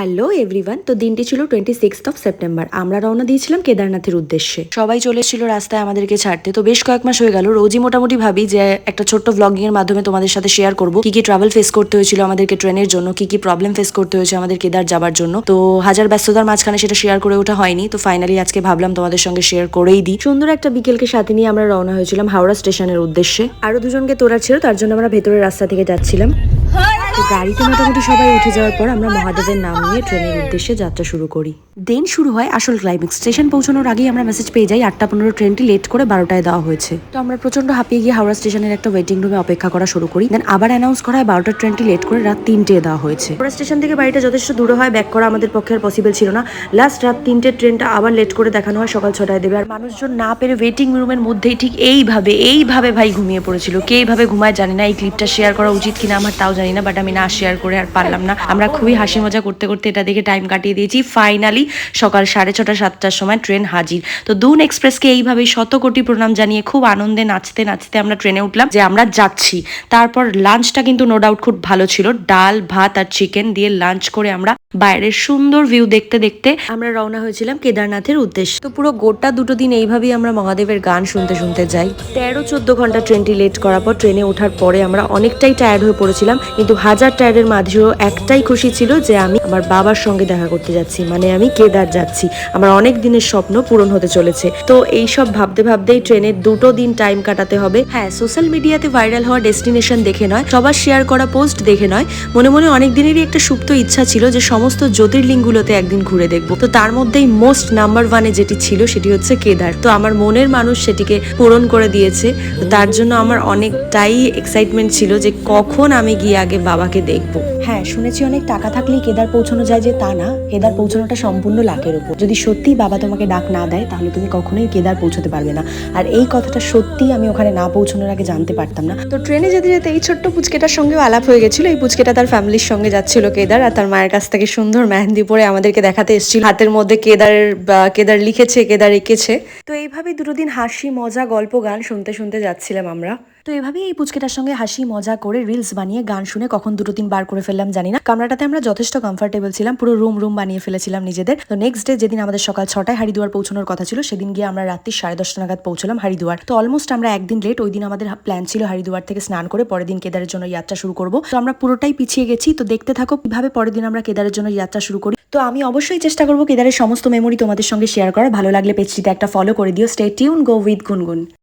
Hello everyone তো দিনটি ছিল টোয়েন্টি সিক্সথ অফ সেপ্টেম্বর আমরা রওনা দিয়েছিলাম কেদারনাথের উদ্দেশ্যে। সবাই চলে এসেছিল রাস্তায় আমাদেরকে ছাড়তে। তো বেশ কয়েক মাস হয়ে গেল। রোজই মোটামুটি ভাবি যে একটা ছোট্ট ব্লগিং এর মাধ্যমে তোমাদের সাথে শেয়ার করব। কি কি ট্রাভেল ফেস করতে হয়েছিল আমাদেরকে ট্রেনের জন্য? কি কি প্রবলেম ফেস করতে হয়েছে আমাদের কেদার যাবার জন্য? তো হাজার ব্যস্ততার মাঝখানে সেটা শেয়ার করে ওঠা হয়নি। তো ফাইনালি আজকে ভাবলাম তোমাদের সঙ্গে শেয়ার করেই দিই। সুন্দর একটা বিকেলকে সাথে নিয়ে আমরা রওনা হয়েছিলাম হাওড়া স্টেশনের উদ্দেশ্যে। আরও দুজনকে তোলা ছিল তার জন্য আমরা ভেতরের রাস্তা থেকে যাচ্ছিলাম। তো গাড়িতে মোটামুটি সবাই উঠে যাওয়ার পর আমরা মহাদেবের নাম নিয়ে ট্রেনের উদ্দেশ্যে যাত্রা শুরু করি। দেন শুরু হয় আসল ক্লাইম্যাক্স স্টেশন পৌঁছানোর আগেই আমরা মেসেজ পেয়ে যাই আটটা পনেরো ট্রেনটি লেট করে বারোটায় দেওয়া হয়েছে। তো আমরা প্রচণ্ড হাঁপিয়ে গিয়ে হাওড়া স্টেশনের একটা ওয়েটিং রুমে অপেক্ষা করা শুরু করি। দেন আবার অ্যানাউন্স করা হয় বারোটার ট্রেনটি লেট করে রাত তিনটে দেওয়া হয়েছে। হাওড়া স্টেশন থেকে বাড়িটা যথেষ্ট দূরে হয় ব্যাক করা আমাদের পক্ষে আর পসিবল ছিল না। লাস্ট রাত তিনটে ট্রেনটা আবার লেট করে দেখানো হয় সকাল ছটায় দেবে। আর মানুষজন না পেরে ওয়েটিং রুমের মধ্যেই ঠিক এইভাবে এইভাবে ভাই ঘুমিয়ে পড়েছিল। কে এইভাবে ঘুমায় জানি না এই ক্লিপটা শেয়ার করা উচিত কিনা আমার তাও জানি না বাট আমি না শেয়ার করে আর পারলাম না। আমরা খুবই হাসি মজা করতে করতে এটা দেখে টাইম কাটিয়ে দিয়েছি। ফাইনালি সকাল সাড়ে ছটা, সাতটার সময় ট্রেন হাজির। তো দুন এক্সপ্রেসকে এইভাবেই শত কোটি প্রণাম জানিয়ে খুব আনন্দে নাচতে নাচতে আমরা ট্রেনে উঠলাম যে আমরা যাচ্ছি। তারপর লাঞ্চটা কিন্তু নো ডাউট খুব ভালো ছিল। ডাল, ভাত আর চিকেন দিয়ে লাঞ্চ করে আমরা বাইরের সুন্দর ভিউ দেখতে দেখতে আমরা রওনা হয়েছিলাম কেদারনাথের উদ্দেশ্যে। তো পুরো গোটা দুটো দিন এইভাবেই আমরা মহাদেবের গান শুনতে শুনতে যাই। তেরো, চোদ্দ ঘণ্টা ট্রেনটি লেট করার পর ট্রেনে ওঠার পরে আমরা অনেকটাই টায়ার্ড হয়ে পড়েছিলাম। কিন্তু হাজার টায়ার্ডের মাঝেও একটাই খুশি ছিল যে আমি আমার বাবার সঙ্গে দেখা করতে যাচ্ছি মানে আমি কেদার যাচ্ছি। আমার অনেক দিনের স্বপ্ন পূরণ হতে চলেছে। তো এই সব ভাবতে ভাবতেই ট্রেনের দুটো দিন টাইম কাটাতে হবে। হ্যাঁ সোশ্যাল মিডিয়াতে ভাইরাল হওয়া ডেস্টিনেশন দেখে নয়, সবার শেয়ার করা পোস্ট দেখে নয়। মনে মনে অনেক দিনেরই একটা সুপ্ত ইচ্ছা ছিল যে সমস্ত জ্যোতির্লিঙ্গগুলোতে একদিন ঘুরে দেখব। তো তার মধ্যেই মোস্ট নাম্বার ওয়ানে যেটি ছিল সেটি হচ্ছে কেদার। তো আমার মনের মানুষ সেটিকে পূরণ করে দিয়েছে। তার জন্য আমার অনেকটাই এক্সাইটমেন্ট ছিল যে কখন আমি গিয়ে আগে বাবাকে দেখব। হ্যাঁ শুনেছি অনেক টাকা থাকলেই কেদার পৌঁছানো যায় যে তা না। কেদার পৌঁছানোটা সম্পূর্ণ লাখের উপর। যদি সত্যিই বাবা তোমাকে ডাক না দেয়, তাহলে তুমি কখনোই কেদার পৌঁছতে পারবে না। আর এই কথাটা সত্যি আমি ওখানে না পৌঁছানোর আগে জানতে পারতাম না। তো ট্রেনে যেতে যেতে এই ছোট্ট পুচকেটার সঙ্গেও আলাপ হয়ে গেছিল। এই পুচকেটা তার ফ্যামিলির সঙ্গে যাচ্ছিল কেদার আর তার মায়ের কাছ থেকে সুন্দর মেহেন্দি পরে আমাদেরকে দেখাতে এসেছিল। হাতের মধ্যে কেদার, বা কেদার লিখেছে, কেদার এঁকেছে। তো এইভাবেই দুটো দিন হাসি, মজা, গল্প, গান শুনতে শুনতে যাচ্ছিলাম আমরা। তো এভাবেই এই পুচকেটার সঙ্গে হাসি, মজা করে রিলস বানিয়ে, গান শুনে কখন দুটো দিন বার করে ফেললাম জানি না। কামরাটাতে আমরা যথেষ্ট কমফর্টেবল ছিলাম, পুরো রুম রুম বানিয়ে ফেলেছিলাম নিজেদের। তো নেক্সট ডে যেদিন আমাদের সকাল ছটায় হারিদুয়ার পৌঁছানোর কথা ছিল, সেদিন গিয়ে আমরা রাত্রি সাড়ে দশটা নাগাদ পৌঁছলাম হারিদুয়ার। তো অলমোস্ট আমরা একদিন লেট ওই দিন আমাদের প্ল্যান ছিল হারিদুয়ার থেকে স্নান করে পরের দিন কেদারের জন্য যাত্রা শুরু করব। তো আমরা পুরোটাই পিছিয়ে গেছি, তো দেখতে থাকো কীভাবে পরের দিন আমরা কেদারের জন্য যাত্রা শুরু করি। তো আমি অবশ্যই চেষ্টা করব কেদারের সমস্ত মেমোরি তোমাদের সঙ্গে শেয়ার করা। ভালো লাগলে পেজটিতে একটা ফলো করে দিও। স্টে টিউন গো উইথ গুনগুন